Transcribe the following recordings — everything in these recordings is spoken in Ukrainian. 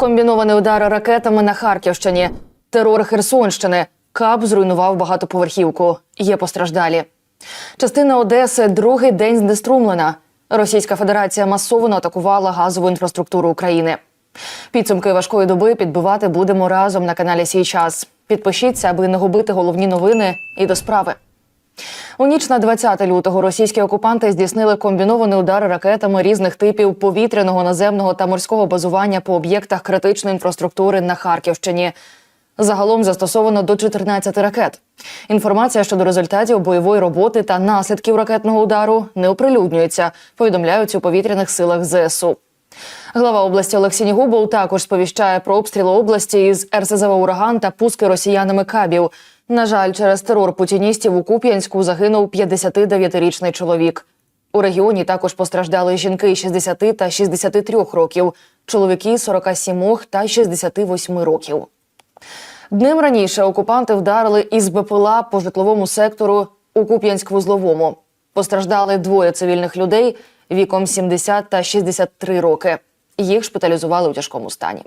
Комбінований удар ракетами на Харківщині, терор Херсонщини. Кап зруйнував багатоповерхівку. Є постраждалі. Частина Одеси другий день знеструмлена. Російська Федерація масово атакувала газову інфраструктуру України. Підсумки важкої доби підбивати будемо разом на каналі Сій час. Підпишіться, аби не губити головні новини і до справи. У ніч на 20 лютого російські окупанти здійснили комбінований удар ракетами різних типів повітряного, наземного та морського базування по об'єктах критичної інфраструктури на Харківщині. Загалом застосовано до 14 ракет. Інформація щодо результатів бойової роботи та наслідків ракетного удару не оприлюднюється. Повідомляють у повітряних силах ЗСУ. Глава області Олексій Нігубов також сповіщає про обстріли області із РСЗВ «Ураган» та пуски росіянами кабів. На жаль, через терор путіністів у Куп'янську загинув 59-річний чоловік. У регіоні також постраждали жінки 60 та 63 років, чоловіки 47 та 68 років. Днем раніше окупанти вдарили із БПЛА по житловому сектору у Куп'янськ-Вузловому. Постраждали двоє цивільних людей віком 70 та 63 роки. Їх шпиталізували у тяжкому стані.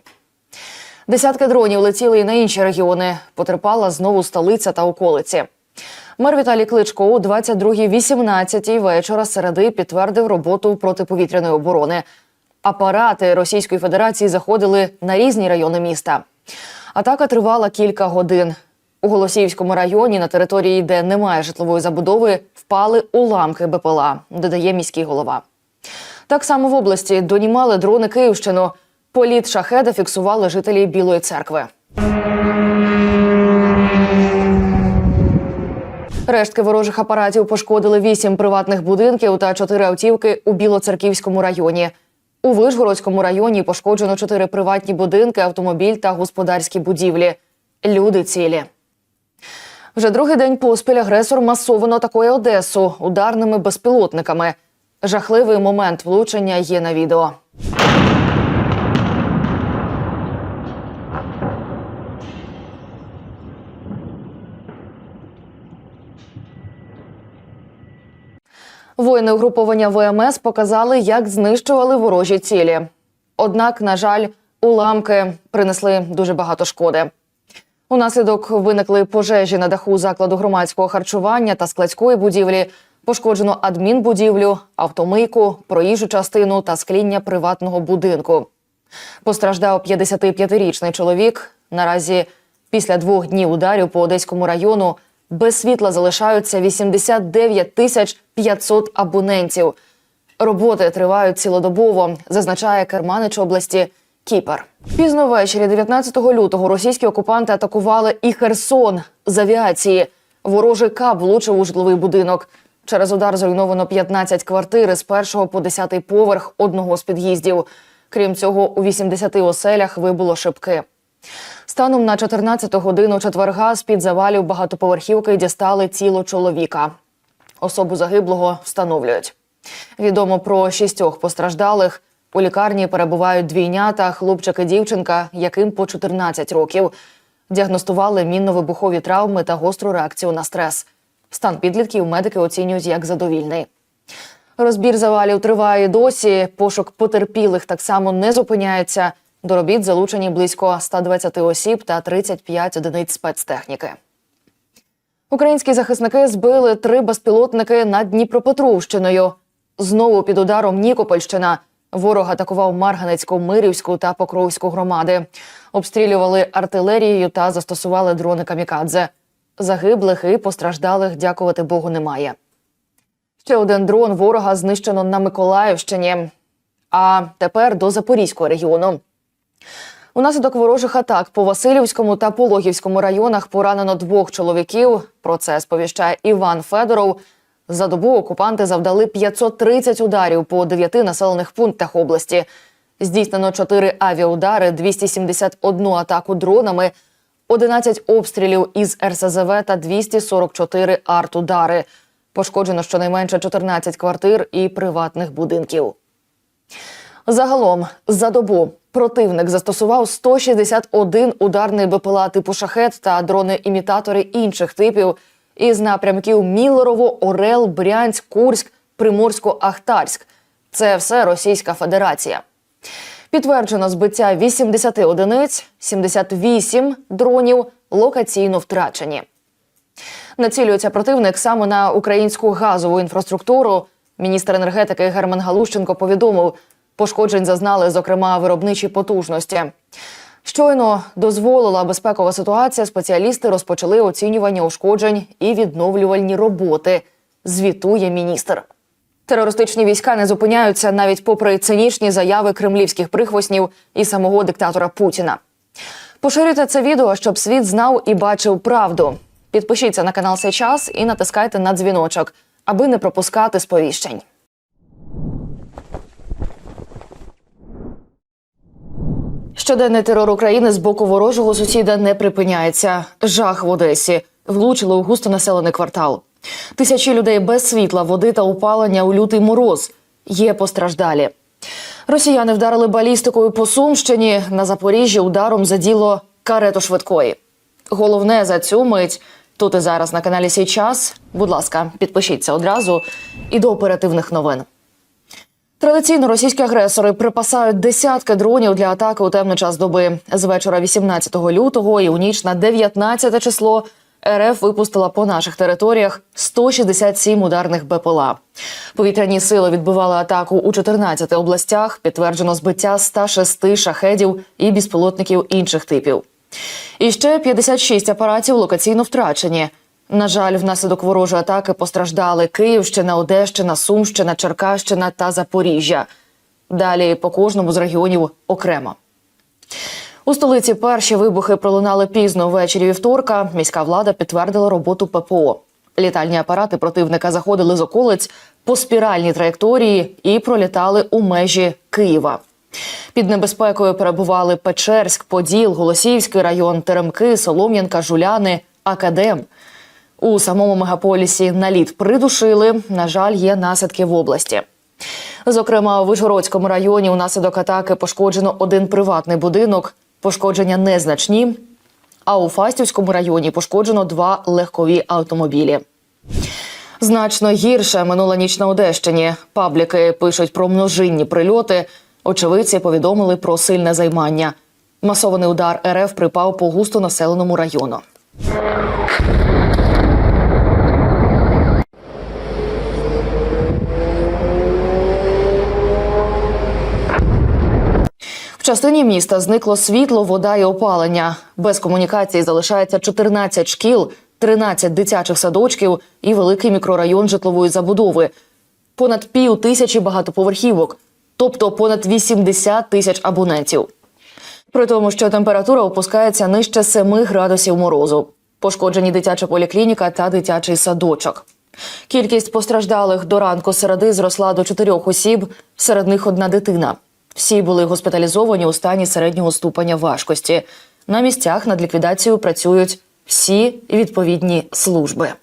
Десятки дронів летіли і на інші регіони. Потерпала знову столиця та околиці. Мер Віталій Кличко у 22.18 вечора середи підтвердив роботу протиповітряної оборони. Апарати Російської Федерації заходили на різні райони міста. Атака тривала кілька годин. У Голосіївському районі, на території, де немає житлової забудови, впали уламки БПЛА, додає міський голова. Так само в області донімали дрони Київщину. Політ шахеда фіксували жителі Білої церкви. Рештки ворожих апаратів пошкодили вісім приватних будинків та чотири автівки у Білоцерківському районі. У Вишгородському районі пошкоджено чотири приватні будинки, автомобіль та господарські будівлі. Люди цілі. Вже другий день поспіль агресор масово атакує Одесу ударними безпілотниками. Жахливий момент влучення є на відео. Воїни угруповання ВМС показали, як знищували ворожі цілі. Однак, на жаль, уламки принесли дуже багато шкоди. Унаслідок виникли пожежі на даху закладу громадського харчування та складської будівлі. Пошкоджено адмінбудівлю, автомийку, проїжджу частину та скління приватного будинку. Постраждав 55-річний чоловік. Наразі після двох днів ударів по Одеському району без світла залишаються 89 тисяч 500 абонентів. Роботи тривають цілодобово, зазначає керманич області Кіпер. Пізно ввечері, 19 лютого, російські окупанти атакували і Херсон з авіації. Ворожий кап влучив у житловий будинок. Через удар зруйновано 15 квартир з першого по 10 поверх одного з під'їздів. Крім цього, у 80 оселях вибуло шибки. Станом на 14 годину четверга з під завалів багатоповерхівки дістали тіло чоловіка. Особу загиблого встановлюють. Відомо про шістьох постраждалих. У лікарні перебувають двійнята, хлопчик і дівчинка, яким по 14 років. Діагностували мінно-вибухові травми та гостру реакцію на стрес. Стан підлітків медики оцінюють як задовільний. Розбір завалів триває досі. Пошук потерпілих так само не зупиняється. До робіт залучені близько 120 осіб та 35 одиниць спецтехніки. Українські захисники збили три безпілотники над Дніпропетровщиною. Знову під ударом Нікопольщина. Ворог атакував Марганецьку, Мирівську та Покровську громади. Обстрілювали артилерією та застосували дрони камікадзе. Загиблих і постраждалих, дякувати Богу, немає. Ще один дрон ворога знищено на Миколаївщині. А тепер до Запорізького регіону. Унаслідок ворожих атак по Васильівському та Пологівському районах поранено двох чоловіків. Про це сповіщає Іван Федоров. За добу окупанти завдали 530 ударів по дев'яти населених пунктах області. Здійснено 4 авіаудари, 271 атаку дронами, 11 обстрілів із РСЗВ та 244 артудари. Пошкоджено щонайменше 14 квартир і приватних будинків. Загалом за добу противник застосував 161 ударний БПЛА типу шахет та дрони-імітатори інших типів із напрямків Міллерово, Орел, Брянськ, Курськ, Приморсько-Ахтарськ. Це все Російська Федерація. Підтверджено збиття 80 одиниць, 78 дронів локаційно втрачені. Націлюється противник саме на українську газову інфраструктуру. Міністр енергетики Герман Галущенко повідомив, пошкоджень зазнали, зокрема, виробничі потужності. Щойно дозволила безпекова ситуація. Спеціалісти розпочали оцінювання ушкоджень і відновлювальні роботи. Звітує міністр. Терористичні війська не зупиняються навіть попри цинічні заяви кремлівських прихвостнів і самого диктатора Путіна. Поширюйте це відео, щоб світ знав і бачив правду. Підпишіться на канал «Сей час і натискайте на дзвіночок, аби не пропускати сповіщень. Щоденний терор України з боку ворожого сусіда не припиняється. Жах в Одесі влучили у густонаселений квартал. Тисячі людей без світла, води та опалення у лютий мороз. Є постраждалі. Росіяни вдарили балістикою по Сумщині. На Запоріжжі ударом заділо карету швидкої. Головне за цю мить тут і зараз на каналі Сій час. Будь ласка, підпишіться одразу і до оперативних новин. Традиційно російські агресори припасають десятки дронів для атаки у темний час доби. З вечора 18 лютого і у ніч на 19 число РФ випустила по наших територіях 167 ударних БПЛА. Повітряні сили відбивали атаку у 14 областях. Підтверджено збиття 106 шахедів і безпілотників інших типів. І ще 56 апаратів локаційно втрачені. На жаль, внаслідок ворожої атаки постраждали Київщина, Одещина, Сумщина, Черкащина та Запоріжжя. Далі по кожному з регіонів окремо. У столиці перші вибухи пролунали пізно ввечері вівторка. Міська влада підтвердила роботу ППО. Літальні апарати противника заходили з околиць по спіральній траєкторії і пролітали у межі Києва. Під небезпекою перебували Печерськ, Поділ, Голосіївський район, Теремки, Солом'янка, Жуляни, Академ. У самому мегаполісі наліт придушили. На жаль, є наслідки в області. Зокрема, у Вишгородському районі унаслідок атаки пошкоджено один приватний будинок. Пошкодження незначні. А у Фастівському районі пошкоджено два легкові автомобілі. Значно гірше минула ніч на Одещині. Пабліки пишуть про множинні прильоти. Очевидці повідомили про сильне займання. Масований удар РФ припав по густо населеному району. Частині міста зникло світло, вода і опалення. Без комунікації залишається 14 шкіл, 13 дитячих садочків і великий мікрорайон житлової забудови. Понад пів тисячі багатоповерхівок, тобто понад 80 тисяч абонентів. При тому, що температура опускається нижче 7 градусів морозу. Пошкоджені дитяча поліклініка та дитячий садочок. Кількість постраждалих до ранку середи зросла до чотирьох осіб, серед них одна дитина. Всі були госпіталізовані у стані середнього ступеня важкості. На місцях над ліквідацією працюють всі відповідні служби.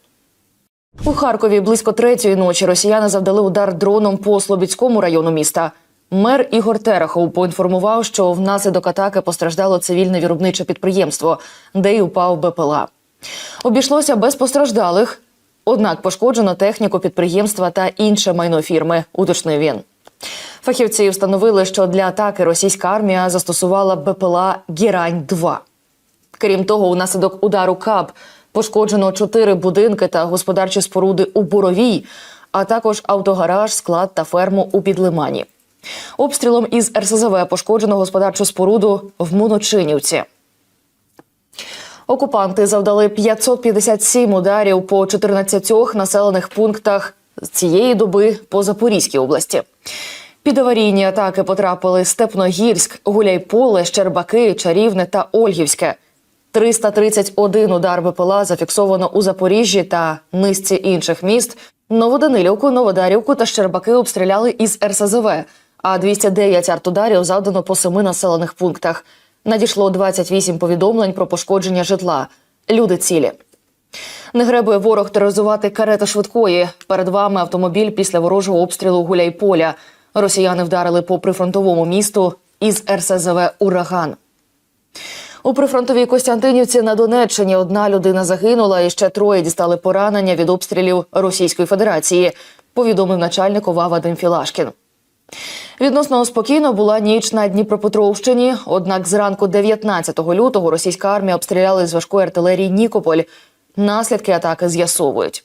У Харкові близько третьої ночі росіяни завдали удар дроном по Слобідському району міста. Мер Ігор Терехов поінформував, що внаслідок атаки постраждало цивільне виробниче підприємство, де й упав БПЛА. Обійшлося без постраждалих, однак пошкоджено техніку підприємства та інше майно фірми, уточнив він. Фахівці встановили, що для атаки російська армія застосувала БПЛА Герань 2 Крім того, унаслідок удару КАБ пошкоджено чотири будинки та господарчі споруди у Боровій, а також автогараж, склад та ферму у Підлимані. Обстрілом із РСЗВ пошкоджено господарчу споруду в Моночинівці. Окупанти завдали 557 ударів по 14 населених пунктах цієї доби по Запорізькій області. Під аварійні атаки потрапили Степногірськ, Гуляйполе, Щербаки, Чарівне та Ольгівське. 331 удар БПЛА зафіксовано у Запоріжжі та низці інших міст. Новоданилівку, Новодарівку та Щербаки обстріляли із РСЗВ, а 209 артударів завдано по семи населених пунктах. Надійшло 28 повідомлень про пошкодження житла. Люди цілі. Не гребує ворог тероризувати карета швидкої. Перед вами автомобіль після ворожого обстрілу Гуляйполя. Росіяни вдарили по прифронтовому місту із РСЗВ Ураган. У прифронтовій Костянтинівці на Донеччині одна людина загинула, і ще троє дістали поранення від обстрілів Російської Федерації. Повідомив начальник ОВА Вадим Філашкін. Відносно спокійно була ніч на Дніпропетровщині. Однак зранку 19 лютого російська армія обстріляла з важкої артилерії Нікополь. Наслідки атаки з'ясовують.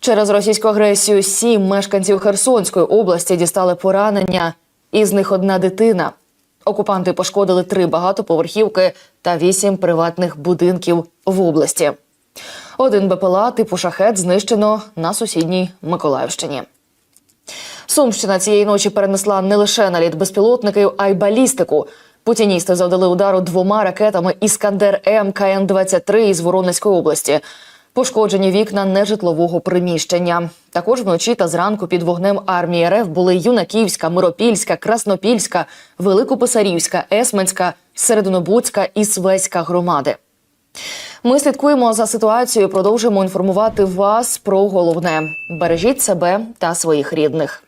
Через російську агресію сім мешканців Херсонської області дістали поранення, із них одна дитина. Окупанти пошкодили три багатоповерхівки та вісім приватних будинків в області. Один БПЛА типу шахет знищено на сусідній Миколаївщині. Сумщина цієї ночі перенесла не лише наліт безпілотників, а й балістику. Путіністи завдали удару двома ракетами Іскандер М КН-23 із Воронезької області. Пошкоджені вікна нежитлового приміщення. Також вночі та зранку під вогнем армії РФ були Юнаківська, Миропільська, Краснопільська, Великописарівська, Есменська, Серединобудська і Свеська громади. Ми слідкуємо за ситуацією. Продовжуємо інформувати вас про головне. Бережіть себе та своїх рідних.